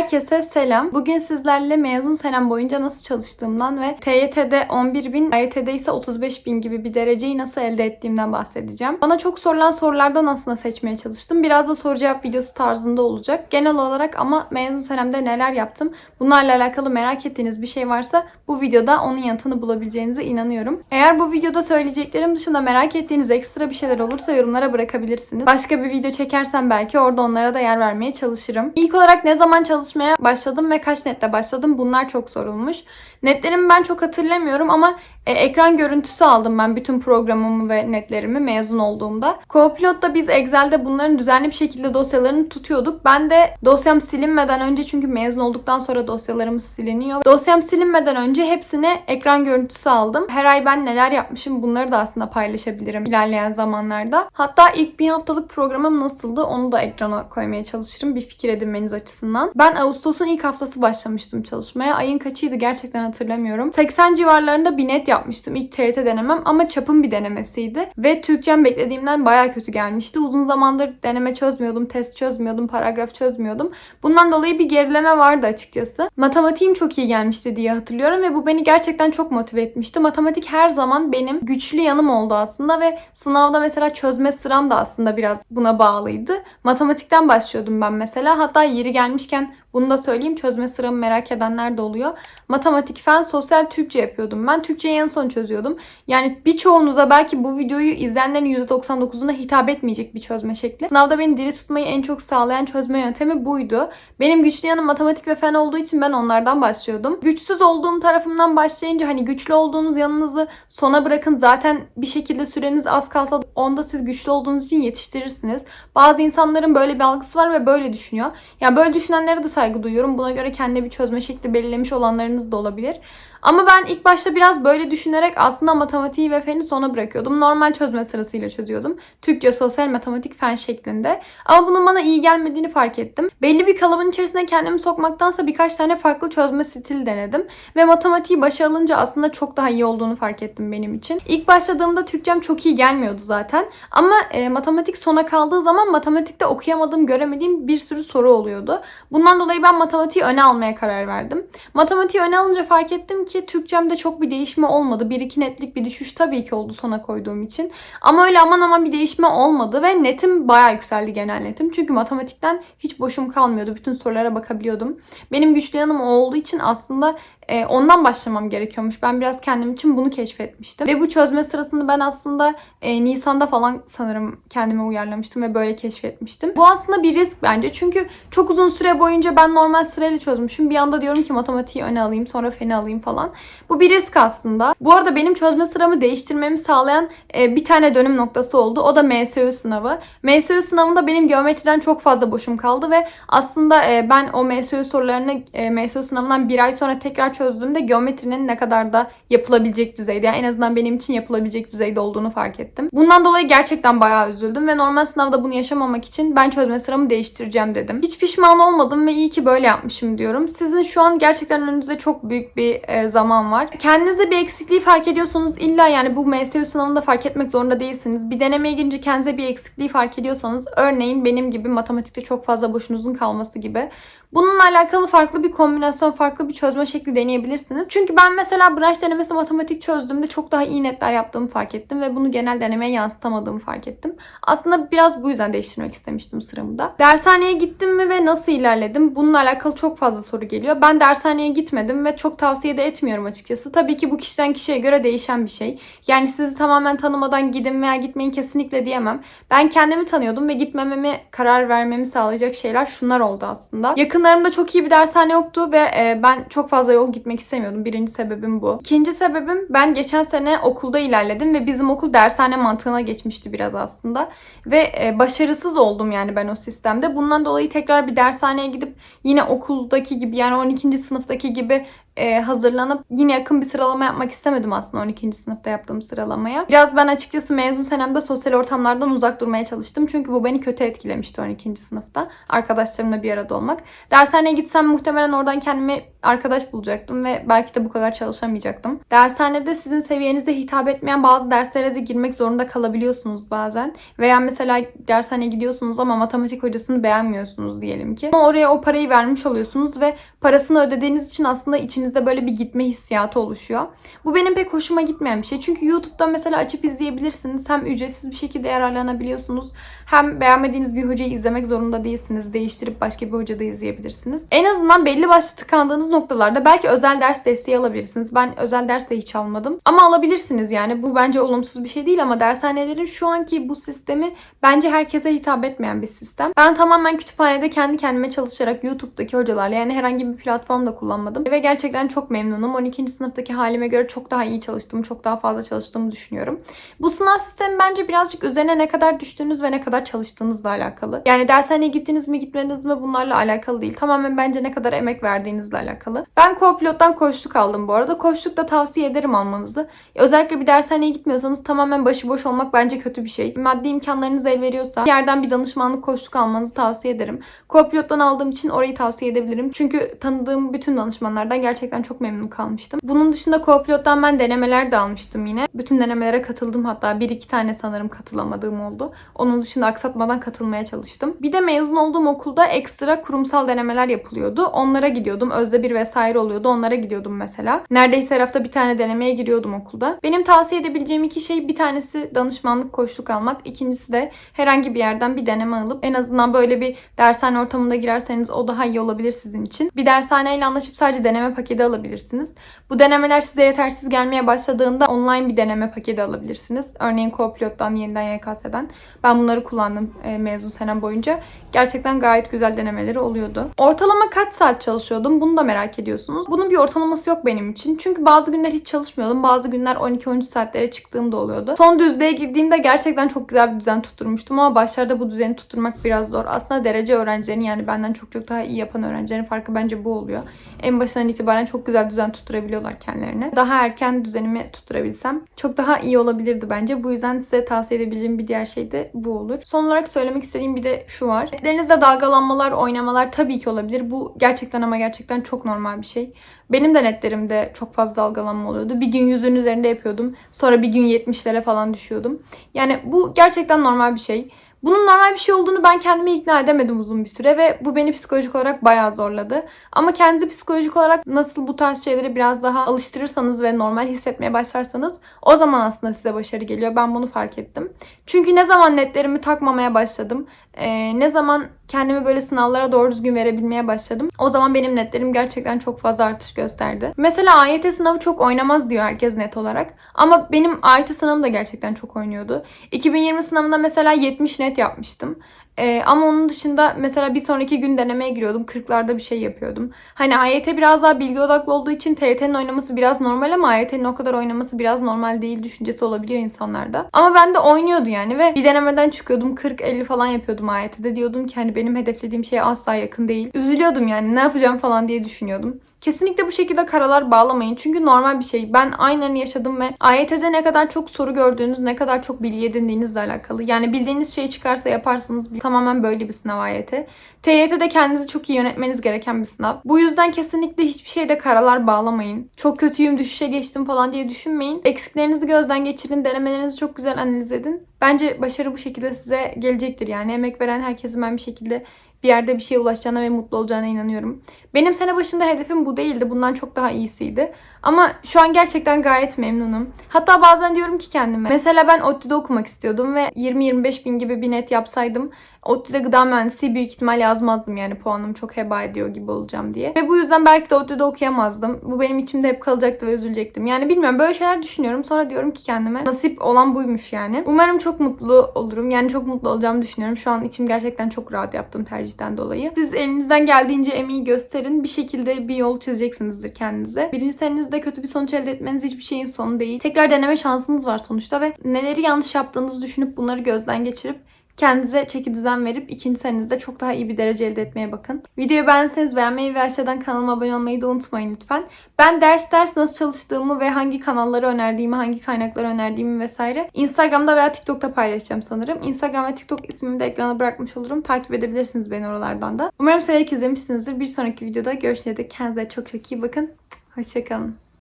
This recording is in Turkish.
Herkese selam. Bugün sizlerle mezun senem boyunca nasıl çalıştığımdan ve TYT'de 11.000, AYT'de ise 35.000 gibi bir dereceyi nasıl elde ettiğimden bahsedeceğim. Bana çok sorulan sorulardan aslında seçmeye çalıştım. Biraz da soru cevap videosu tarzında olacak. Genel olarak ama mezun senemde neler yaptım, bunlarla alakalı merak ettiğiniz bir şey varsa bu videoda onun yanıtını bulabileceğinize inanıyorum. Eğer bu videoda söyleyeceklerim dışında merak ettiğiniz ekstra bir şeyler olursa yorumlara bırakabilirsiniz. Başka bir video çekersem belki orada onlara da yer vermeye çalışırım. İlk olarak ne zaman çalışmaya başladım ve kaç nette başladım bunlar çok sorulmuş. Netlerimi ben çok hatırlamıyorum ama e, ekran görüntüsü aldım ben bütün programımı ve netlerimi mezun olduğumda. Co-Pilot'ta biz Excel'de bunların düzenli bir şekilde dosyalarını tutuyorduk. Ben de dosyam silinmeden önce çünkü mezun olduktan sonra dosyalarımız siliniyor. Dosyam silinmeden önce hepsine ekran görüntüsü aldım. Her ay ben neler yapmışım bunları da aslında paylaşabilirim ilerleyen zamanlarda. Hatta ilk bir haftalık programım nasıldı onu da ekrana koymaya çalışırım bir fikir edinmeniz açısından. Ben Ağustos'un ilk haftası başlamıştım çalışmaya. Ayın kaçıydı gerçekten hatırlamıyorum. 80 civarlarında bir net yapmıştım ilk TRT denemem ama çapın bir denemesiydi. Ve Türkçem beklediğimden baya kötü gelmişti. Uzun zamandır deneme çözmüyordum, test çözmüyordum, paragraf çözmüyordum. Bundan dolayı bir gerileme vardı açıkçası. Matematiğim çok iyi gelmişti diye hatırlıyorum ve bu beni gerçekten çok motive etmişti. Matematik her zaman benim güçlü yanım oldu aslında ve sınavda mesela çözme sıram da aslında biraz buna bağlıydı. Matematikten başlıyordum ben mesela. Hatta yeri gelmişken bunu da söyleyeyim. Çözme sıramı merak edenler de oluyor. Matematik, fen, sosyal, Türkçe yapıyordum. Ben Türkçeyi en son çözüyordum. Yani birçoğunuza belki bu videoyu izleyenlerin %99'una hitap etmeyecek bir çözme şekli. Sınavda beni diri tutmayı en çok sağlayan çözme yöntemi buydu. Benim güçlü yanım matematik ve fen olduğu için ben onlardan başlıyordum. Güçsüz olduğum tarafımdan başlayınca hani güçlü olduğunuz yanınızı sona bırakın. Zaten bir şekilde süreniz az kalsa onda siz güçlü olduğunuz için yetiştirirsiniz. Bazı insanların böyle bir algısı var ve böyle düşünüyor. Yani böyle düşünenlere de saygı duyuyorum. Buna göre kendi bir çözme şekli belirlemiş olanlarınız da olabilir. Ama ben ilk başta biraz böyle düşünerek aslında matematiği ve feni sona bırakıyordum. Normal çözme sırasıyla çözüyordum. Türkçe, sosyal, matematik, fen şeklinde. Ama bunun bana iyi gelmediğini fark ettim. Belli bir kalıbın içerisine kendimi sokmaktansa birkaç tane farklı çözme stili denedim. Ve matematiği başa alınca aslında çok daha iyi olduğunu fark ettim benim için. İlk başladığımda Türkçem çok iyi gelmiyordu zaten. Ama e, matematik sona kaldığı zaman matematikte okuyamadığım, göremediğim bir sürü soru oluyordu. Bundan dolayı ben matematiği öne almaya karar verdim. Matematiği öne alınca fark ettim Türkçemde çok bir değişme olmadı. Bir iki netlik bir düşüş tabii ki oldu sona koyduğum için. Ama öyle aman aman bir değişme olmadı ve netim bayağı yükseldi genel netim. Çünkü matematikten hiç boşum kalmıyordu. Bütün sorulara bakabiliyordum. Benim güçlü yanım o olduğu için aslında e, ondan başlamam gerekiyormuş. Ben biraz kendim için bunu keşfetmiştim. Ve bu çözme sırasını ben aslında e, Nisan'da falan sanırım kendime uyarlamıştım ve böyle keşfetmiştim. Bu aslında bir risk bence. Çünkü çok uzun süre boyunca ben normal sırayla çözmüşüm. Bir anda diyorum ki matematiği öne alayım sonra feni alayım falan. Bu bir risk aslında. Bu arada benim çözme sıramı değiştirmemi sağlayan e, bir tane dönüm noktası oldu. O da MSÜ sınavı. MSÜ sınavında benim geometriden çok fazla boşum kaldı ve aslında e, ben o MSÜ sorularını e, MSÜ sınavından bir ay sonra tekrar çözdüğümde geometrinin ne kadar da yapılabilecek düzeyde yani en azından benim için yapılabilecek düzeyde olduğunu fark ettim. Bundan dolayı gerçekten bayağı üzüldüm ve normal sınavda bunu yaşamamak için ben çözme sıramı değiştireceğim dedim. Hiç pişman olmadım ve iyi ki böyle yapmışım diyorum. Sizin şu an gerçekten önünüzde çok büyük bir e, zaman var. Kendinize bir eksikliği fark ediyorsanız illa yani bu MSU sınavında fark etmek zorunda değilsiniz. Bir denemeye girince kendinize bir eksikliği fark ediyorsanız örneğin benim gibi matematikte çok fazla boşunuzun kalması gibi Bununla alakalı farklı bir kombinasyon, farklı bir çözme şekli deneyebilirsiniz. Çünkü ben mesela branş denemesi matematik çözdüğümde çok daha iyi netler yaptığımı fark ettim ve bunu genel denemeye yansıtamadığımı fark ettim. Aslında biraz bu yüzden değiştirmek istemiştim sıramı da. Dershaneye gittim mi ve nasıl ilerledim? Bununla alakalı çok fazla soru geliyor. Ben dershaneye gitmedim ve çok tavsiye de etmiyorum açıkçası. Tabii ki bu kişiden kişiye göre değişen bir şey. Yani sizi tamamen tanımadan gidin veya gitmeyin kesinlikle diyemem. Ben kendimi tanıyordum ve gitmememi karar vermemi sağlayacak şeyler şunlar oldu aslında. Yakın Yakınlarımda çok iyi bir dershane yoktu ve e, ben çok fazla yol gitmek istemiyordum. Birinci sebebim bu. İkinci sebebim ben geçen sene okulda ilerledim ve bizim okul dershane mantığına geçmişti biraz aslında. Ve e, başarısız oldum yani ben o sistemde. Bundan dolayı tekrar bir dershaneye gidip yine okuldaki gibi yani 12. sınıftaki gibi e, hazırlanıp yine yakın bir sıralama yapmak istemedim aslında 12. sınıfta yaptığım sıralamaya. Biraz ben açıkçası mezun senemde sosyal ortamlardan uzak durmaya çalıştım. Çünkü bu beni kötü etkilemişti 12. sınıfta. Arkadaşlarımla bir arada olmak. Dershaneye gitsem muhtemelen oradan kendime arkadaş bulacaktım ve belki de bu kadar çalışamayacaktım. Dershanede sizin seviyenize hitap etmeyen bazı derslere de girmek zorunda kalabiliyorsunuz bazen. Veya mesela dershaneye gidiyorsunuz ama matematik hocasını beğenmiyorsunuz diyelim ki. Ama oraya o parayı vermiş oluyorsunuz ve parasını ödediğiniz için aslında içinizde böyle bir gitme hissiyatı oluşuyor. Bu benim pek hoşuma gitmeyen bir şey. Çünkü YouTube'da mesela açıp izleyebilirsiniz. Hem ücretsiz bir şekilde yararlanabiliyorsunuz. Hem beğenmediğiniz bir hocayı izlemek zorunda değilsiniz. Değiştirip başka bir hocada izleyebilirsiniz. En azından belli başlı tıkandığınız noktalarda belki özel ders desteği alabilirsiniz. Ben özel ders de hiç almadım. Ama alabilirsiniz yani. Bu bence olumsuz bir şey değil ama dershanelerin şu anki bu sistemi bence herkese hitap etmeyen bir sistem. Ben tamamen kütüphanede kendi kendime çalışarak YouTube'daki hocalarla yani herhangi bir platform da kullanmadım. Ve gerçekten çok memnunum. 12. sınıftaki halime göre çok daha iyi çalıştım. Çok daha fazla çalıştığımı düşünüyorum. Bu sınav sistemi bence birazcık üzerine ne kadar düştüğünüz ve ne kadar çalıştığınızla alakalı. Yani dershaneye gittiniz mi gitmediniz mi bunlarla alakalı değil. Tamamen bence ne kadar emek verdiğinizle alakalı. Ben co-pilottan koçluk aldım bu arada. Koçluk da tavsiye ederim almanızı. Özellikle bir dershaneye gitmiyorsanız tamamen başıboş olmak bence kötü bir şey. Maddi imkanlarınız el veriyorsa bir yerden bir danışmanlık koçluk almanızı tavsiye ederim. Co-pilottan aldığım için orayı tavsiye edebilirim. Çünkü tanıdığım bütün danışmanlardan gerçekten çok memnun kalmıştım. Bunun dışında co-pilottan ben denemeler de almıştım yine. Bütün denemelere katıldım hatta bir iki tane sanırım katılamadığım oldu. Onun dışında aksatmadan katılmaya çalıştım. Bir de mezun olduğum okulda ekstra kurumsal denemeler yapılıyordu. Onlara gidiyordum. Özde bir vesaire oluyordu. Onlara gidiyordum mesela. Neredeyse her hafta bir tane denemeye giriyordum okulda. Benim tavsiye edebileceğim iki şey bir tanesi danışmanlık koçluk almak. İkincisi de herhangi bir yerden bir deneme alıp en azından böyle bir dershane ortamında girerseniz o daha iyi olabilir sizin için. Bir dershaneyle anlaşıp sadece deneme paketi alabilirsiniz. Bu denemeler size yetersiz gelmeye başladığında online bir deneme paketi alabilirsiniz. Örneğin Co-Pilot'tan, yeniden YKS'den. Ben bunları kullandım e, mezun senem boyunca. Gerçekten gayet güzel denemeleri oluyordu. Ortalama kaç saat çalışıyordum? Bunu da merak ediyorsunuz. Bunun bir ortalaması yok benim için. Çünkü bazı günler hiç çalışmıyordum. Bazı günler 12-13 saatlere çıktığım da oluyordu. Son düzlüğe girdiğimde gerçekten çok güzel bir düzen tutturmuştum ama başlarda bu düzeni tutturmak biraz zor. Aslında derece öğrencilerin yani benden çok çok daha iyi yapan öğrencilerin farkı bence bu oluyor. En başından itibaren çok güzel düzen tutturabiliyorlar kendilerine. Daha erken düzenimi tutturabilsem çok daha iyi olabilirdi bence. Bu yüzden size tavsiye edebileceğim bir diğer şey de bu olur. Son olarak söylemek istediğim bir de şu var. Netlerinizde dalgalanmalar, oynamalar tabii ki olabilir. Bu gerçekten ama gerçekten çok normal bir şey. Benim de netlerimde çok fazla dalgalanma oluyordu. Bir gün yüzün üzerinde yapıyordum. Sonra bir gün 70'lere falan düşüyordum. Yani bu gerçekten normal bir şey. Bunun normal bir şey olduğunu ben kendime ikna edemedim uzun bir süre ve bu beni psikolojik olarak bayağı zorladı. Ama kendinizi psikolojik olarak nasıl bu tarz şeyleri biraz daha alıştırırsanız ve normal hissetmeye başlarsanız o zaman aslında size başarı geliyor. Ben bunu fark ettim. Çünkü ne zaman netlerimi takmamaya başladım, ne zaman kendimi böyle sınavlara doğru düzgün verebilmeye başladım. O zaman benim netlerim gerçekten çok fazla artış gösterdi. Mesela AYT sınavı çok oynamaz diyor herkes net olarak. Ama benim AYT sınavım da gerçekten çok oynuyordu. 2020 sınavında mesela 70 net yapmıştım. Ee, ama onun dışında mesela bir sonraki gün denemeye giriyordum. 40'larda bir şey yapıyordum. Hani AYT biraz daha bilgi odaklı olduğu için TYT'nin oynaması biraz normal ama AYT'nin o kadar oynaması biraz normal değil düşüncesi olabiliyor insanlarda. Ama ben de oynuyordu yani ve bir denemeden çıkıyordum 40-50 falan yapıyordum AYT'de. Diyordum ki hani benim hedeflediğim şeye asla yakın değil. Üzülüyordum yani ne yapacağım falan diye düşünüyordum. Kesinlikle bu şekilde karalar bağlamayın. Çünkü normal bir şey. Ben aynılarını yaşadım ve AYT'de ne kadar çok soru gördüğünüz, ne kadar çok bilgi edindiğinizle alakalı. Yani bildiğiniz şey çıkarsa yaparsınız. Tamamen böyle bir sınav AYT. TYT'de kendinizi çok iyi yönetmeniz gereken bir sınav. Bu yüzden kesinlikle hiçbir şeyde karalar bağlamayın. Çok kötüyüm, düşüşe geçtim falan diye düşünmeyin. Eksiklerinizi gözden geçirin, denemelerinizi çok güzel analiz edin. Bence başarı bu şekilde size gelecektir. Yani emek veren herkesin ben bir şekilde bir yerde bir şeye ulaşacağına ve mutlu olacağına inanıyorum. Benim sene başında hedefim bu değildi. Bundan çok daha iyisiydi. Ama şu an gerçekten gayet memnunum. Hatta bazen diyorum ki kendime. Mesela ben ODTÜ'de okumak istiyordum ve 20-25 bin gibi bir net yapsaydım ODTÜ'de gıda mühendisi büyük ihtimal yazmazdım yani puanım çok heba ediyor gibi olacağım diye. Ve bu yüzden belki de ODTÜ'de okuyamazdım. Bu benim içimde hep kalacaktı ve üzülecektim. Yani bilmiyorum böyle şeyler düşünüyorum. Sonra diyorum ki kendime nasip olan buymuş yani. Umarım çok mutlu olurum. Yani çok mutlu olacağımı düşünüyorum. Şu an içim gerçekten çok rahat yaptığım tercihten dolayı. Siz elinizden geldiğince emeği gösterin. Bir şekilde bir yol çizeceksinizdir kendinize. Birinci senenizde kötü bir sonuç elde etmeniz hiçbir şeyin sonu değil. Tekrar deneme şansınız var sonuçta ve neleri yanlış yaptığınızı düşünüp bunları gözden geçirip kendinize çeki düzen verip ikinci senenizde çok daha iyi bir derece elde etmeye bakın. Videoyu beğendiyseniz beğenmeyi ve aşağıdan kanalıma abone olmayı da unutmayın lütfen. Ben ders ders nasıl çalıştığımı ve hangi kanalları önerdiğimi, hangi kaynakları önerdiğimi vesaire Instagram'da veya TikTok'ta paylaşacağım sanırım. Instagram ve TikTok ismimi de ekrana bırakmış olurum. Takip edebilirsiniz beni oralardan da. Umarım severek izlemişsinizdir. Bir sonraki videoda görüşene dek kendinize çok çok iyi bakın. Hoşçakalın.